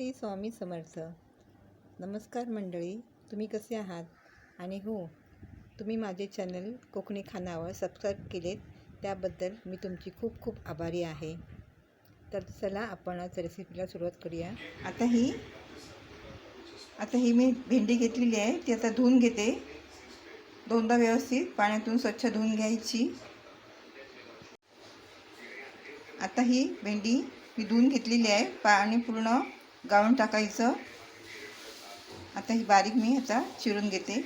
श्री स्वामी समर्थ. नमस्कार मंडळी तुम्ही कसे आहात? आणि हो तुम्ही माझे चॅनल कोकणी खानावर सबस्क्राईब केलेत त्याबद्दल मी तुमची खूप खूप आभारी आहे. तर चला आपण आज रेसिपीला सुरुवात करूया. आता ही आता ही मी भेंडी घेतलेली आहे ती आता धुवून घेते. दोनदा व्यवस्थित पाण्यातून स्वच्छ धुवून घ्यायची. आता ही भेंडी मी धुवून घेतलेली आहे पाणी पूर्ण गाळून टाकायचं. आता ही बारीक मी ह्याचा चिरून घेते.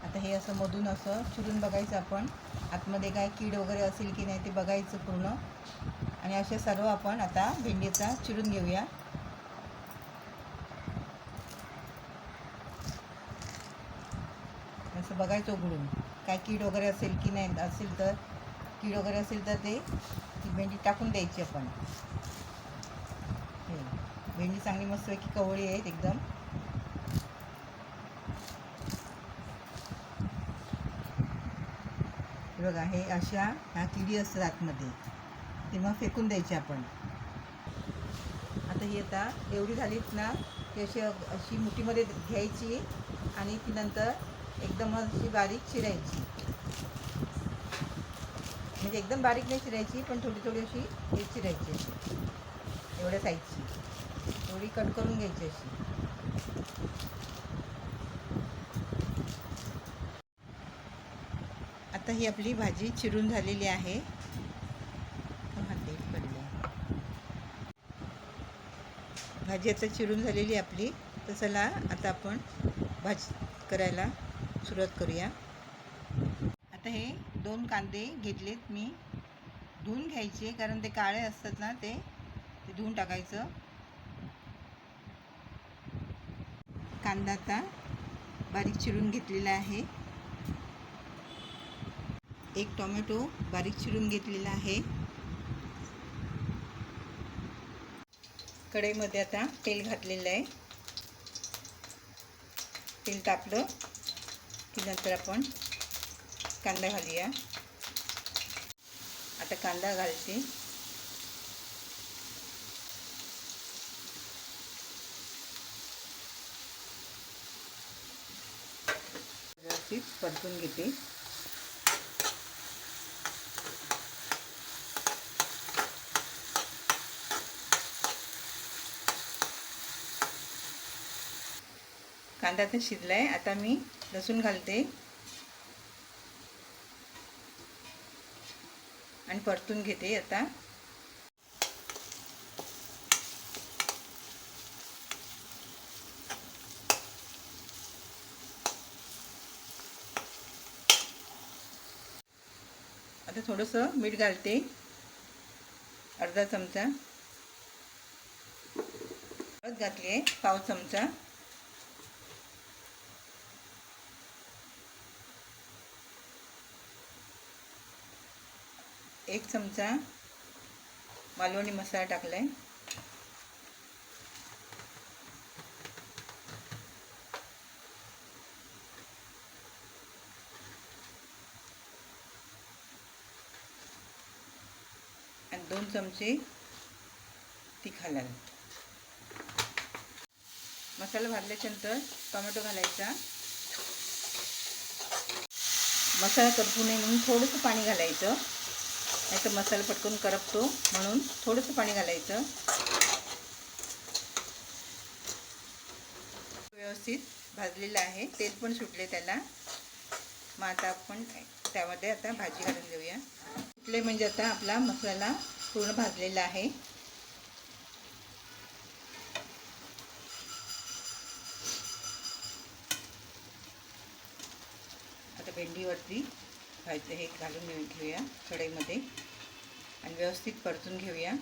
आता हे असं मधून असं चिरून बघायचं आपण. आतमध्ये काय कीड वगैरे असेल की नाही ते बघायचं पूर्ण. आणि असे सर्व आपण आता भेंडीचा चिरून घेऊया. असं बघायचं उघडून. काय कीड वगैरे असेल की नाही असेल तर कीड वगैरे असेल तर ते ती भेंडी टाकून द्यायची आपण. भेंडी चांगली मस्तपैकी कवळी आहेत एकदम. बघा हे अशा ह्या किडी असतात आतमध्ये. ते मग फेकून द्यायचे आपण. आता ही आता एवढी झालीच ना की अशी अशी मुठीमध्ये घ्यायची आणि ती नंतर एकदम अशी बारीक चिरायची. म्हणजे एकदम बारीक नाही चिरायची पण थोडी थोडी अशी हे चिरायची अशी. एवढ्या साईजची. थोडी कट करून घ्यायची अशी. आता ही आपली भाजी चिरून झालेली आहे. भाजी आता चिरून झालेली आपली. तर चला आता आपण भाजी करायला सुरुवात करूया. आता हे दोन कांदे घेतलेत मी. धुवून घ्यायचे कारण ते काळे असतात ना ते. धुवून टाकायचं. कांदा आता बारीक चिरून घेतलेला आहे. एक टोमॅटो बारीक चिरून घेतलेला आहे. कढईमध्ये आता तेल घातलेलं आहे. तेल तापलं की नंतर आपण कांदा घालूया. आता कांदा घालते. व्यवस्थित परतून घेते. कांदा तर शिजलाय. आता मी लसूण घालते. आणि परतून घेते आता. आता थोडंसं मीठ घालते. अर्धा चमचा. हळद घातली आहे पाव चमचा. एक चमचा मालवणी मसाला टाकला आहे दोन चमचे तिखाला मसाला भाजल्याच्यानंतर टोमॅटो घालायचा. मसाला करपू नये म्हणून थोडंसं पाणी घालायचं. नाहीतर मसाला पटकन करपतो म्हणून थोडंसं पाणी घालायचं. व्यवस्थित भाजलेलं आहे. तेल पण सुटले त्याला. मग आता आपण त्यामध्ये आता भाजी घालून देऊया सुटले म्हणजे आता आपला मसाला पूर्ण भाजलेला आहे. आता भेंडीवरती भाजी हे घालून घेऊया कढईमध्ये. आणि व्यवस्थित परतून घेऊया.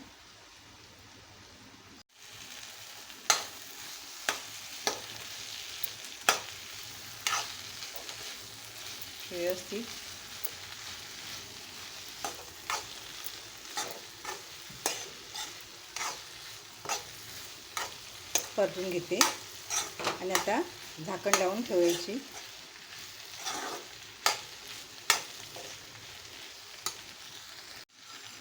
व्यवस्थित. परतून घेते. आणि आता झाकण लावून ठेवायची.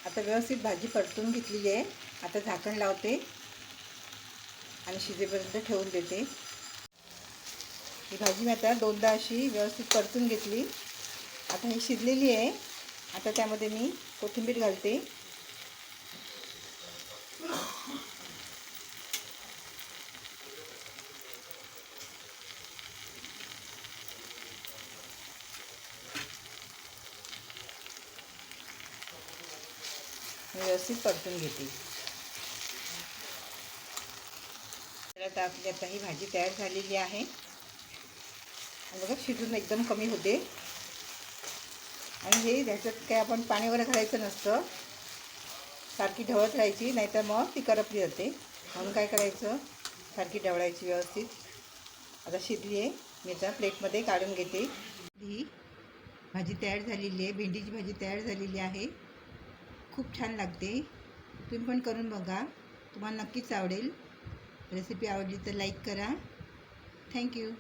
आता व्यवस्थित भाजी परतून घेतलेली आहे. आता झाकण लावते. आणि शिजेपर्यंत ठेवून देते. ही भाजी मी आता दोनदा अशी व्यवस्थित परतून घेतली. आता ही शिजलेली आहे. आता त्यामध्ये मी कोथिंबीर घालते. व्यवस्थित परतून घेते. तर आपली आता ही भाजी तयार झालेली आहे. बघा शिजून एकदम कमी होते. आणि हे ह्याच्यात काय आपण पाणी वगैरे घालायचं नसतं. सारखी ढवळत राहायची नाहीतर मग ती करपली जाते. म्हणून काय करायचं? सारखी ढवळायची व्यवस्थित. आता शिजली आहे. मी आता प्लेटमध्ये काढून घेते. ही भाजी तयार झालेली आहे. भेंडीची भाजी तयार झालेली आहे. खूप छान लागते. तुम्ही पण करून बघा. तुम्हाला नक्कीच आवडेल. रेसिपी आवडली तर लाईक करा. थँक्यू